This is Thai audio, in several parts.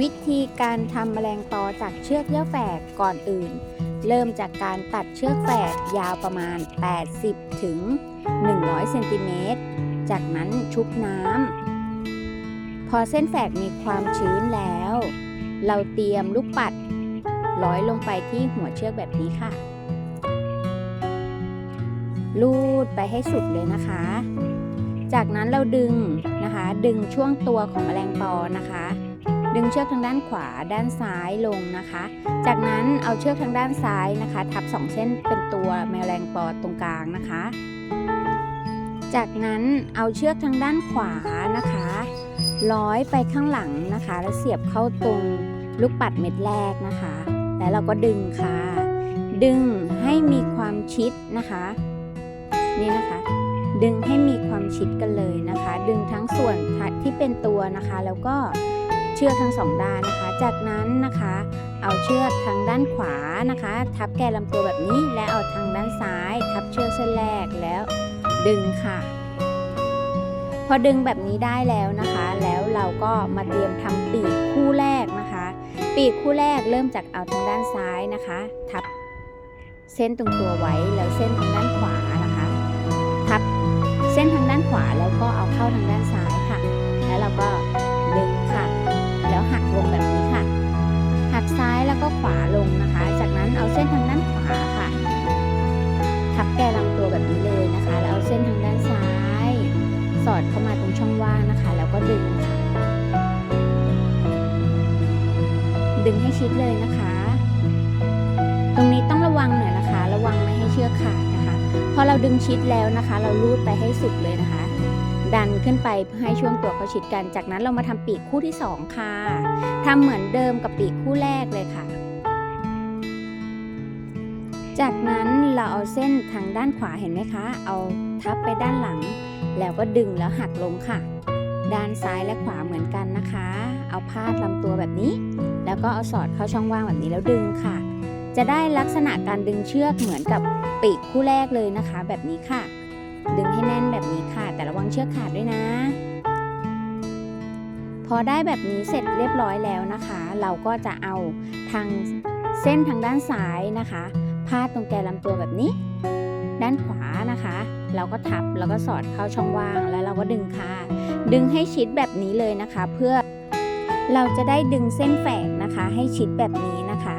วิธีการทำแมลงปอจากเชือกเยื่อแฝกก่อนอื่น เริ่มจากการตัดเชือกแฝกยาวประมาณ 80 ถึง 100 เซนติเมตร จากนั้นชุบน้ำ พอเส้นแฝกมีความชื้นแล้ว เราเตรียมลูกปัดร้อยลงไปที่หัวเชือกแบบนี้ค่ะ ลูดไปให้สุดเลยนะคะ จากนั้นเราดึงนะคะ ดึงช่วงตัวของแมลงปอนะคะ ดึงเชือกทางด้านขวาด้านซ้ายลงนะคะ จากนั้นเอาเชือกทางด้านซ้ายนะคะ ทับสองเส้นเป็นตัวแมลงปอตรงกลางนะคะ จากนั้นเอาเชือกทางด้านขวานะคะร้อยไปข้างหลังนะคะ แล้วเสียบเข้าตรงลูกปัดเม็ดแรกนะคะ แล้วเราก็ดึงค่ะ ดึงให้มีความชิดนะคะ นี่นะคะ ดึงให้มีความชิดกันเลยนะคะ ดึงทั้งส่วนที่เป็นตัวนะคะ แล้วก็ ชือกทั้งสองด้านนะคะ จากนั้นนะคะ เอาเชือกทางด้านขวานะคะ ทับแกนลำตัวแบบนี้ และเอาทางด้านซ้าย ทับเชือกเส้นแรกแล้วดึงค่ะ พอดึงแบบนี้ได้แล้วนะคะ แล้วเราก็มาเตรียมทำปีกคู่แรกนะคะ ปีกคู่แรกเริ่มจากเอาทางด้านซ้ายนะคะ ทับเส้นตรงตัวไว้แล้วเส้นทางด้านขวานะคะ ทับเส้นทางด้านขวาแล้วก็เอาเข้าทางด้านซ้ายค่ะ แล้วเราก็ แกนลำตัวแบบนี้เลยนะคะ แล้วเอาเส้นทางด้านซ้าย สอดเข้ามาตรงช่องว่างนะคะ แล้วก็ดึงค่ะ ดึงให้ชิดเลยนะคะ ตรงนี้ต้องระวังหน่อยนะคะ ระวังไม่ให้เชือกขาดนะคะ พอเราดึงชิดแล้วนะคะ เราลูดไปให้สุดเลยนะคะดันขึ้นไปให้ช่วงตัวเขาชิดกัน จากนั้นเรามาทำปีกคู่ที่สองค่ะทำเหมือนเดิมกับปีกคู่แรกเลยค่ะ จากนั้นเราเอาเส้นทางด้านขวาเห็นไหมคะ เอาทับไปด้านหลัง แล้วก็ดึงแล้วหักลงค่ะ ด้านซ้ายและขวาเหมือนกันนะคะ เอาพาดลำตัวแบบนี้ แล้วก็เอาสอดเข้าช่องว่างแบบนี้แล้วดึงค่ะ จะได้ลักษณะการดึงเชือกเหมือนกับปีกคู่แรกเลยนะคะ แบบนี้ค่ะ ดึงให้แน่นแบบนี้ค่ะ แต่ระวังเชือกขาดด้วยนะ พอได้แบบนี้เสร็จเรียบร้อยแล้วนะคะ เราก็จะเอาทางเส้นทางด้านซ้ายนะคะาดตรงแกนลำตัวแบบนี้ ด้านขวานะคะ เราก็ทับแล้วก็สอดเข้าช่องว่างแล้วเราก็ดึงค่ะ ดึงให้ชิดแบบนี้เลยนะคะ เพื่อเราจะได้ดึงเส้นแฝกนะคะ ให้ชิดแบบนี้นะคะ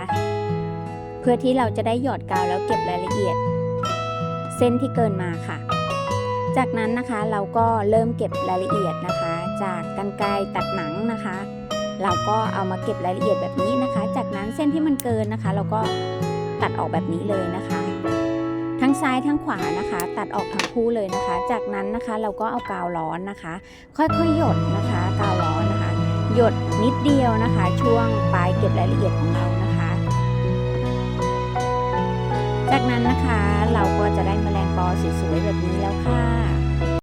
เพื่อที่เราจะได้หยอดกาวแล้วเก็บรายละเอียด เส้นที่เกินมาค่ะ จากนั้นนะคะเราก็เริ่มเก็บรายละเอียดนะคะ จากกันไกรตัดหนังนะคะ เราก็เอามาเก็บรายละเอียดแบบนี้นะคะ จากนั้นเส้นที่มันเกินนะคะ เราก็ ตัดออกแบบนี้เลยนะคะ ทั้งซ้ายทั้งขวานะคะ ตัดออกทั้งคู่เลยนะคะ จากนั้นนะคะเราก็เอากาวร้อนนะคะ ค่อยๆหยดนะคะกาวร้อนนะคะ หยดนิดเดียวนะคะ ช่วงปลายเก็บรายละเอียดของเรานะคะ จากนั้นนะคะเราก็จะได้แมลงปอสวยๆแบบนี้แล้วค่ะ